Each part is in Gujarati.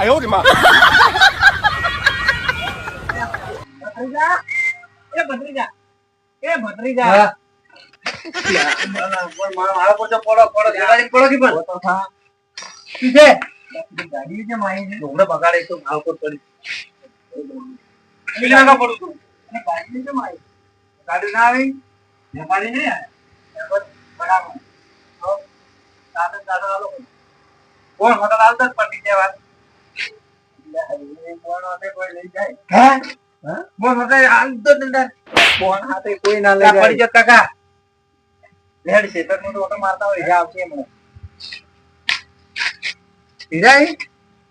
哎呦我的妈！ ભત્રીજા એ ભત્રીજા એ ભત્રીજા હા. મારા પોતે પડો પડો જગાડી પડો કે પણ તો થા શું છે ગાડી છે મારી છે ઢોંગળે બગાડે તો મારા પર પડી પીલા ના પડું છું અને ગાડી છે મારી ગાડી ના આવી વેપારી નહીં આવે બરાબર બરાબર તો તારે તારે આલો કોણ હોટલ આવતા જ પટી જાય વાત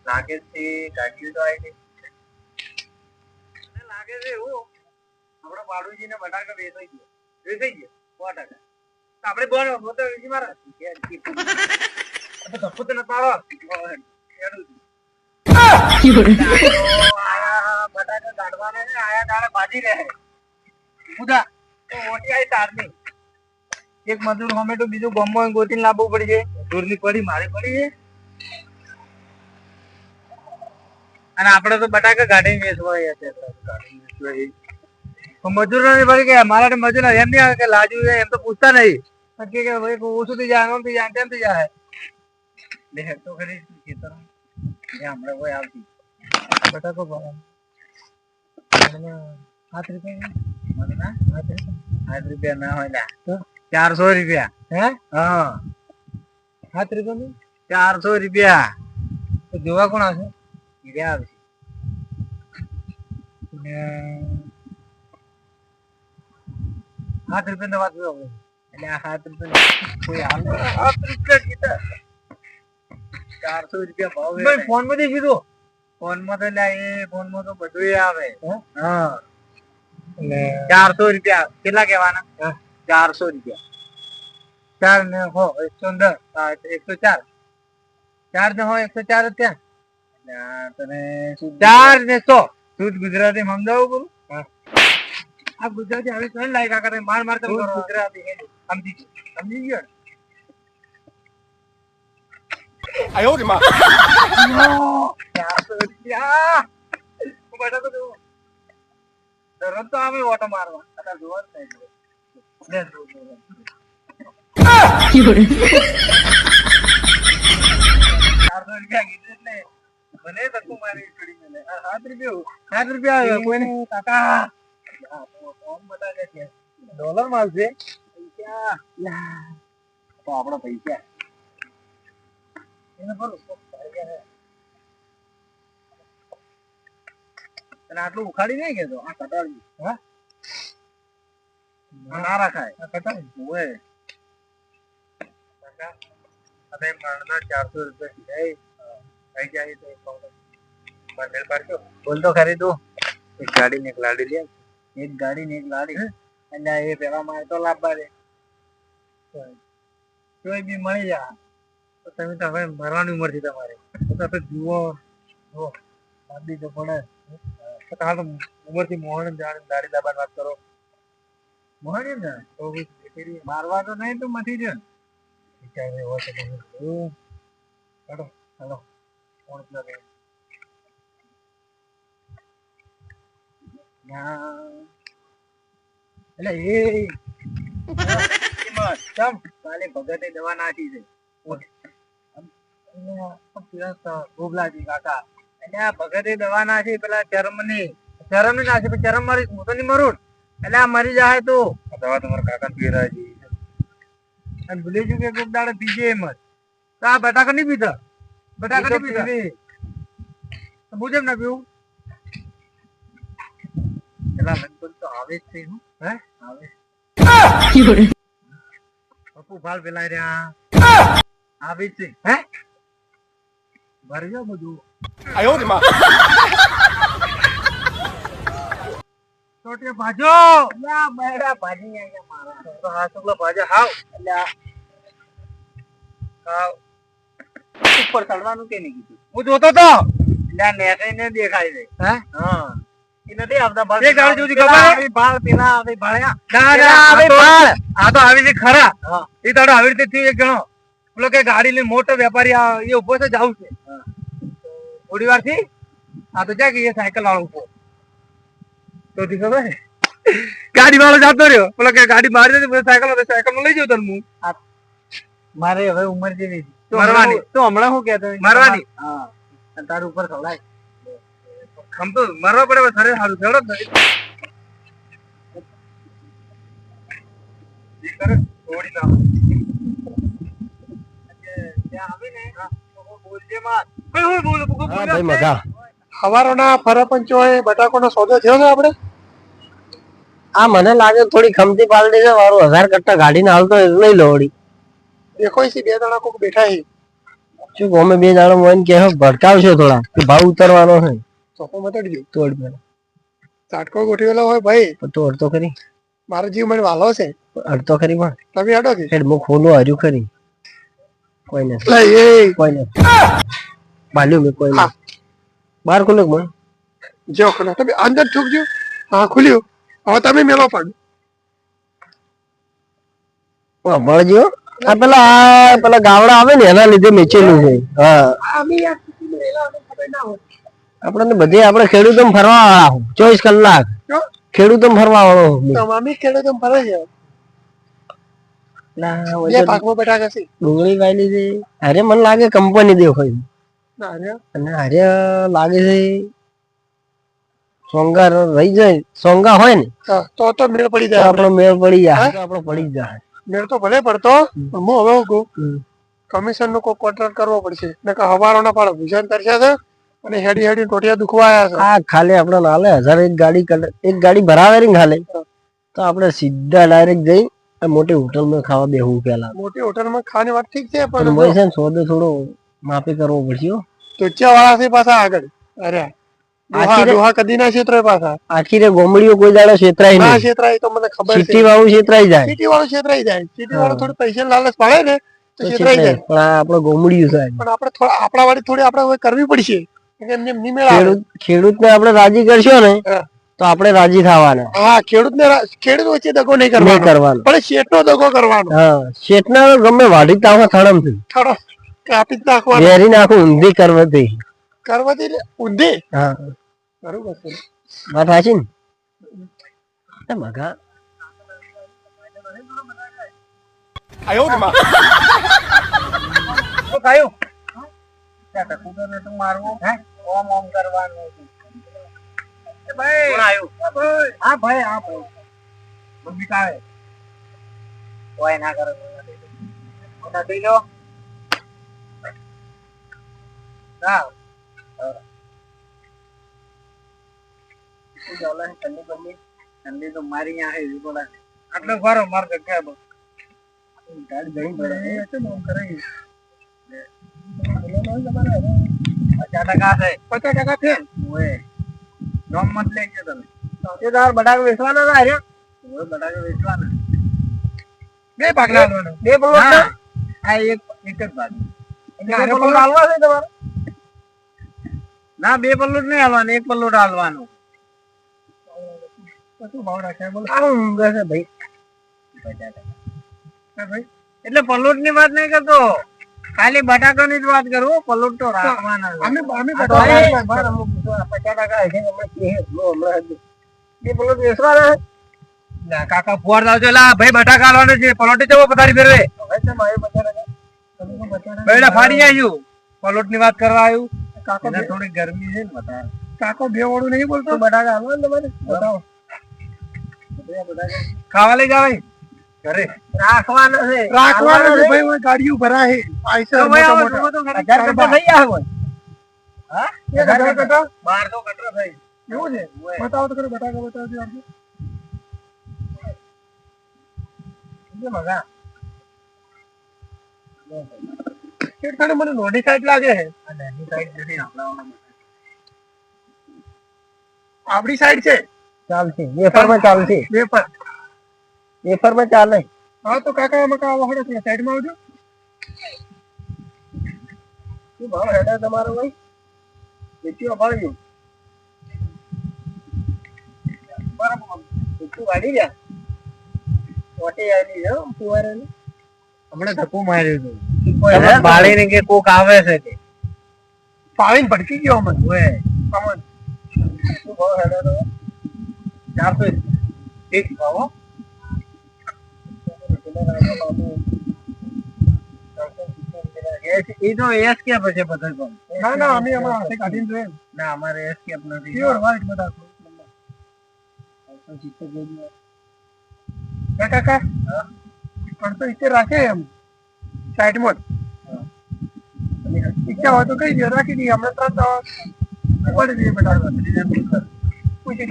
લાગે છે ગાડી તો આવી લાગે છે એવું? આપડે ને બટાકા વેચાઈ ગયો. વેચાઈ ગયો? સો ટકા બોલ વેચી મારા. તો નતો એક મજૂર હમે બીજું ગમો ગોતીને લાવવું પડશે દૂરની પડી, મારે પડી છે અને આપણે તો બટાકા કાઢીને મજૂર આવ્યા છે. કાઢીને વેચવા એ. પણ મજૂરો ને વળી કે મારા મજૂર એમ નહીં આવે કે લાજુ છે, એમ તો પૂછતા નહીં. કે ઓછું થઈ જાય તેમ થઈ જાય. તો ખરી ખેતર હમણાં કોઈ આવતી. બટાકો ભાવ સાત રૂપિયા સાત રૂપિયા? ના હોય. તો? ચારસો રૂપિયા. હે? હા. સાત રૂપિયા ચારસો રૂપિયા. તો જોવા કોણ આવશે? હીરા આવશે. સાત રૂપિયા વાત એટલે સાત રૂપિયા કોઈ હાલ સાત રૂપિયા કીધા. ચારસો રૂપિયા ભાવ ભાઈ ફોનમાં દેખી દો ફોનમાં તો એ ફોનમાં તો બધું આવે. હા? ચારસો રૂપિયા. કેટલા કહેવાના? ચારસો રૂપિયા. ચાર ને હો એકસો દસ. એકસો ચાર. ચાર ને હો એકસો ચાર ત્યાં તને ચાર ને સો. શુદ્ધ ગુજરાતી સમજાવું બોલું? આ ગુજરાતી આવી લાયકા કરે માર માર તમે ગુજરાતી સમજી ગયો. સમજી ગયો ને? 哎呦我的妈！ ચારસો રૂપિયા હું બેઠો તો જોઉં. દરરોજ તો આવે ઓટો મારવા અત્યારે જોવા જ નહીં લે, જો, જો, જો. ચારસો રૂપિયા કીધું એટલે મને ધક્કો મારી છોડી મેલે. આ સાત રૂપિયા સાત રૂપિયા આવે કોઈને કાકા આ તો કોમ બટાકા છે ડોલર માં આવશે પૈસા યા. તો આપણા પૈસા એને આટલું ઉખાડી નહીં કેતો આ કટાડી હા? ના રાખાય. આ કટાડી ઓય. મણના ચારસો રૂપિયા કીધા થઈ જાય તો બંડલ પાડજો. બોલ તો ખરી તું. એક ગાડી ને એક લાડી લે. એક ગાડી ને એક લાડી? અને એ પેલા મારે તો લાભ દે કોઈ બી મળી જા તો તમે તો હવે મરવાની ઉંમર છે તમારે. તો તમે જુઓ જુઓ. શાદી તો પણ તો તો ઉંમરથી મોહન જાણે દાડી દાબાન વાત કરો. મોહન ને તો મારવા તો નહીં તો મથી જ વિચારે હોય તો તમે. ચાલો હેડો કોણ પેલા એટલે એ. ચમ કાલે ભગતે દવા નાખી છે. ભૂખ લાગી કાકા એટલે આ ભગતે દવા નાખી પેલા ચરમની નાખી પણ ચરમ મારી હું તો નહીં મરું એટલે આ! મરી જાય તો દવા તમારા કાકા પીરાજી અને ભૂલી ગયું કે કોક દાડે પીજે એમ જ તો આ બટાકા નહીં પીધા બટાકા નહીં પીધા હું જેમ ના પીવું પેલા લગભગ તો આવે જ છે હું હે આવે પપ્પુ પેલા રહ્યા આવી જ છે. હે? મારે જાવ બધું આયો રે માં. ટોટે ભાજો. લા બૈરા ભાજી આયા મારા તો હા સુગલો ભાજો હાવ. લા હાવ. ઉપર ચડવાનું કે નહીં કીધું? હું જોતો તો. લા નેટે ને દેખાય છે હે? હા. ખરા. એ તારો આવી રીતે થયું એક ગણો. પેલો કે ગાડી લઈને મોટો વેપારી આ એ ઊભો છે જવું છે. થોડી વારથી આ તો જાય કે એ સાયકલ વાળો ઊભો. તો ખબર ગાડી વાળો જાતો રહ્યો. પેલો કે ગાડી મારી દેતી સાયકલ સાયકલમાં લઈ જાઉં તને હું. મારે હવે ઉંમર જેવી. મરવાની. તો હમણાં શું કહેતો? મરવાની. હા. તારું ઉપર ખવડાય. આમ તો મરવા પડે સરે સારું થયો ને ને, તો કોઈ બોલજે માં. કોઈ હોય બોલ, કોઈ બોલ. હા ભાઈ મગા હવારોના ફરપંચો એ બટાકોનો સોદો થયો ને આપણે? આ મને લાગે થોડી ખમતી પાલટી છે મારું હજાર કટ્ટા ગાડીને હાલતો એટલે લઈ લો વળી. દેખો છે બે જણા કોક બેઠા છે. શું ગમે બે દાડો મોઈને કહો ભડકાવશો થોડા કે ભાવ ઉતરવાનો છે. ચોપો મતડજો. તોડ પેલા ચાટકો ગોઠવેલો હોય ભાઈ. પણ તોડ તો ખરી મારો જીવ મને વાલો છે. અડતો ખરી પણ. તમે હટો કે? હું ખોલું હર્યું ખરી કોઈ નથી લઈ કોઈ નથી બાલ્યું મેં કોઈ હા. બહાર બાર ખુલ્લું જો ખોલો. તમે અંદર ઠોકજો હા ખુલ્યું. હવે તમે મેળો પાડો. ભળજો આ પેલા આ પેલા ગાવડા આવે ને એના લીધે મેચેલું છે. હા. આપણે બધે આપણે ખેડૂતો ફરવા વાળા ચોવીસ કલાક. ખેડૂતો ફરવા વાળો. ખેડૂતો ફરે છે. ના, બે પાકમાં બટાકા છે. ડુંગળી વાયેલી છે. અરે મને લાગે કંપની દેખાય. ના અરે. અને અરે લાગે છે સોંગા રહી જાય. સોંગા હોય ને તો તો મેળ પડી જાય આપણો. મેળ પડી જાય. તો આપણો પડી જાય. મેળ તો ભલે પડતો પણ હું હવે કહું? કમિશન નો કોઈ કોન્ટ્રાક્ટ કરવો પડશે. ને હવારો ના પાડો ભૂષણ કરશે છે અને હેડી હેડી ટોટિયા દુખવા છે. આ ખાલી આપણે નાલે હજાર એક ગાડી એક ગાડી ભરાવે ને ખાલી તો આપણે સીધા ડાયરેક્ટ જઈ મોટી હોટલમાં ખાવા બેહવું પેલા મોટી હોટલમાં ખાવાની વાત ઠીક છે પણ પણ છે સોદો થોડો માપે કરવો પડશે હો. વાળા છે પાછા આગળ. અરે ડોહા કદી ના ક્ષેત્ર પાછા. આખી ગોમડીઓ કોઈ દાડો ના ક્ષેત્રાય તો મને ખબર છે. સિટી વાળું છેતરાઈ જાય. સિટી વાળું ક્ષેત્રાઈ જાય. સિટી વાળું થોડું પૈસા લાલચ પાડે ને તો જાય. પણ આ આપણો ગોમડિયું થાય પણ આપણે થોડા આપણા વાળી થોડી આપણે કરવી પડશે. ખેડૂત ખેડૂતને આપણે રાજી કરશો ને. તો આપણે રાજી થવાના. હા ખેડૂતને ખેડૂત વચ્ચે દગો નહીં કરવાનો. નહીં કરવાનો. પણ શેઠનો દગો કરવાનો. હા શેઠના ગમે વાડી તાવા થડમથી. થડો કાપી નાખવાનો. વેરી નાખો ઊંધી કરવતી કરવતી ઊંધી? હા. બરોબર છે. વાત સાચી ને? મગા. આયો ને માં? તો કાયો કાકા કુદર તો મારવો હે. ઓમ ઓમ કરવાનું એ ભાઈ? હા ભાઈ. હા ભાઈ મમ્મી કાવે કોઈ ના કરે મોટા થઈ લો ના ચાલે? ઠંડી બંડી ઠંડી તો મારી હે પડે આટલો ફારો માર જગ્યા બસ ગાડી પડે. કેમ આમ કરે પચાસ ટકા છે. પચાસ ટકા છે? ઓએ નોમ મત લેજો તમે. એ તાર બટાકા વેચવાના હતા હાર્યા બટાકા વેચવાના. બે ભાગલા લેવાના. બે પલોટ ના આ એક એક જ ભાગ. અને બે આને પલોટ છે તમારે? ના બે પલોટ નહીં હાલવાનું એક પલોટ હાલવાનું. એટલે પલોટની વાત નહીં કરતો. ખાલી બટાકા ની જ વાત કરું પલોટ તો રાખવાના અમે અમે બટાકા પચાસ ટકા હશે હમણાં કહે, લો હમણાં હજી. બે પેલો બેસવાના લા, કાકા ફુવાર લાવજો. લા ભાઈ બટાકા હાલવાનો છે. પલોટ જવો પથારી ફેરવે બેડા ફાડી આવ્યું પલોટની વાત કરવા આવ્યું કાકો થોડી ગરમી છે ને બતા કાકો વાળું નહીં બોલતો? બટાકા હાલો તમારે? બતાવો. ખાવા લઈ જાવ ઘરે. રાખવાના છે. રાખવાના છે. ભાઈ ઓય ગાડીઓ ભરાય. ભાઈ મોટા મોટા. હજાર થઈ થઈ એવું છે? બતાવો તો બટાકા મને નોની સાઈડ લાગે છે. આપડી સાઈડ છે? ચાલશે. વેફરમાં ચાલશે. વેફર. માં ચાલે. હા તો કાકા મકા આવો હડો છે સાઈડમાં આવજો. શું ભાવ હેડે તમારો ભાઈ? વેચ્યું અપાડ્યું વેચ્યું વાડી ગયા? ઓટી આવી છે ફુવારાની. હમણાં ધક્કો માર્યો હે? બાળી ને કે કોક આવે છે કે? પાવીને ભટકી ગયો અમન. ઓએ અમન શું ભાવ હેડો તો ચારસો એક. ભાવ. એ તો બધા પણ. ના ના અમે અમારા હાથે કાઢીને જોઈએ ના અમારે એસ નથી પ્યોર વ્હાઈટ બધા હા? કાકા ત્રણસો સિત્તેર રાખે એમ. સાઈડમાં. ઈચ્છા હોય તો કઈ દે રાખી દઈએ. હમણાં ત્રણ તો પડી દઈએ બેટા પૂછી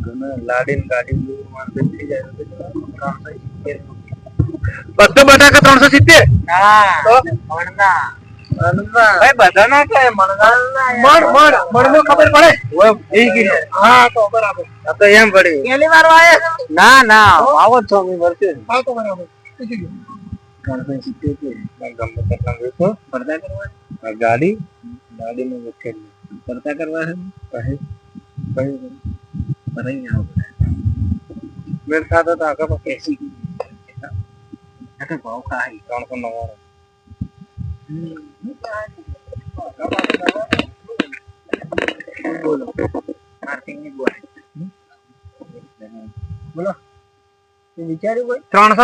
લો નંબર હો ગમે લાડીને ગાડી દૂર માર્કેટ થઈ જાય તો ત્રણસો સિત્તેર બધો બટાકા ત્રણસો સિત્તેર હા મણના ભાઈ બધા ના કે મણના મણ મણ મણ નો ખબર પડે એ કિલો હા તો બરાબર આ તો એમ પડી પહેલી વાર વાયા ના ના આવો જ છો અમે વર્ષે હા તો બરાબર પૂછી લો ત્રણસો સિત્તેર છે ગમે તેટલા વેચો સ્પર્ધા કરવા આ ગાડી ગાડી નું વખત સ્પર્ધા કરવા છે ભાવ ખાય ત્રણસો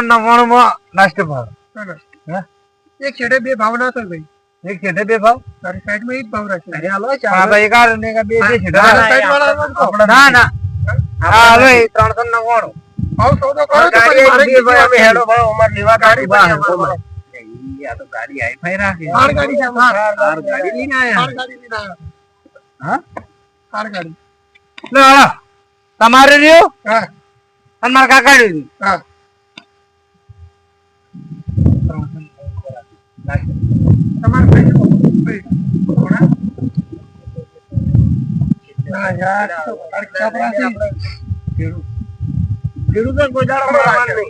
નવ્વાણું લાસ્ટ ભાવ એક છેડે બે ભાવ ના ભાઈ એક છેટે બે ભાવ તારી સાઈડમાં એક ભાવ રાખે અરે હાલો ચાલો ભાઈ ના, હાલો એ ત્રણસો નવ્વાણું. ભાવ સૌદો કરો તો પછી મારે કીધું અમે હેડો ભાવ અમારે લેવા ગાડી ગાડી બહાર આ તો ગાડી હાઈફાઈ રાખે. કાર ગાડી છે અમારે. કાર ગાડી લઈને આયા. કાર ગાડી લઈને આવ્યા. હા? કાર ગાડી. લે હાલો. તમારે રહ્યું? હા. અને મારા કાકા રહ્યું હા. તમારે. ના યાર તો કાર છાપરાથી. ખેડૂતો. કોઈ દાડો મારવાનો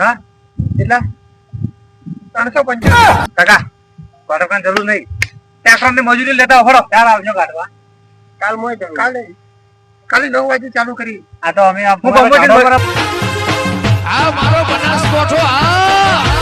હા? કેટલા ત્રણસો પંચાવન કાકા કાઢવાની જરૂર નહીં. ટ્રેક્ટરની મજૂરી લેતા ફળો ચાલ આવજો કાઢવા. કાલ મોય કાલે. કાલે નવ વાગે ચાલુ કરી. આ તો અમે આ મારો બનાસકોઠો આ